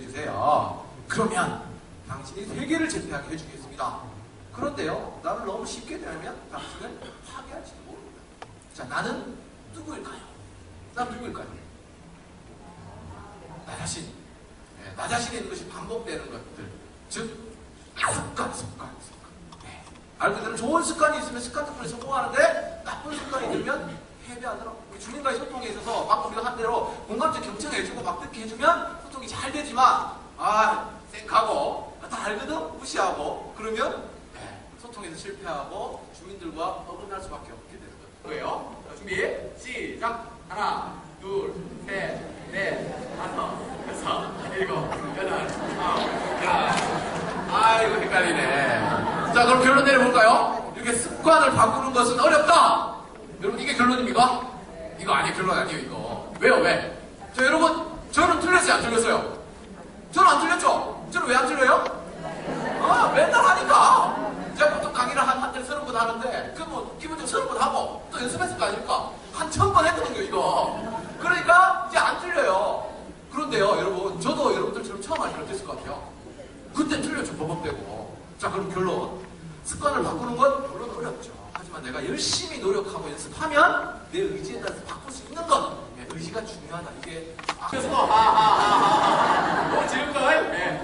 해주세요. 그러면 당신이 세계를 제패하게 해주겠습니다. 그런데요, 나를 너무 쉽게 대하면 당신을 파괴할지도 모릅니다. 자, 나는 누구일까요? 난 누구일까요? 나 자신. 네, 나 자신에 있는 것이 반복되는 것들. 즉, 습관, 습관, 습관. 네. 말 그대로 좋은 습관이 있으면 습관 덕분에 성공하는데 나쁜 습관이 들면 패배하더라고. 우리 주님과의 소통에 있어서 방금 우리가 한 대로 공감적 경청해주고 막 듣게 해주면 잘 되지만 아, 쌩하고 다 알거든? 무시하고 그러면 네, 소통에서 실패하고 주민들과 어긋날 수밖에 없게 되는 거예요. 자, 준비 시작. 하나, 둘, 셋, 넷, 다섯, 여섯, 일곱, 여덟, 아홉, 열. 아이고 헷갈리네. 자 그럼 결론 내려볼까요? 이렇게 습관을 바꾸는 것은 어렵다. 여러분 이게 결론입니까? 이거 아니 결론 아니에요 이거. 왜요 왜? 저 여러분 저는 틀렸어요 안 틀렸어요? 저는 안 틀렸죠? 저는 왜 안 틀려요? 아 맨날 하니까. 제가 보통 강의를 한 한때 서른 번 하는데 그뭐 기본적으로 서른 번 하고 또 연습했을 거 아닙니까? 한 천 번 했거든요 이거. 그러니까 이제 안 틀려요. 그런데요 여러분 저도 여러분들처럼 처음 할 때는 어땠을 것 같아요? 그때 틀렸죠 버벅대고 자 그럼 결론 습관을 바꾸는 건 물론 어렵죠 그래서 내가 열심히 노력하고 연습하면 내 의지에 따라서 바꿀 수 있는 것. 의지가 중요하다. 이게. 그래서, 아, 아, 아, 아, 아. 뭐, 지금껏, 예.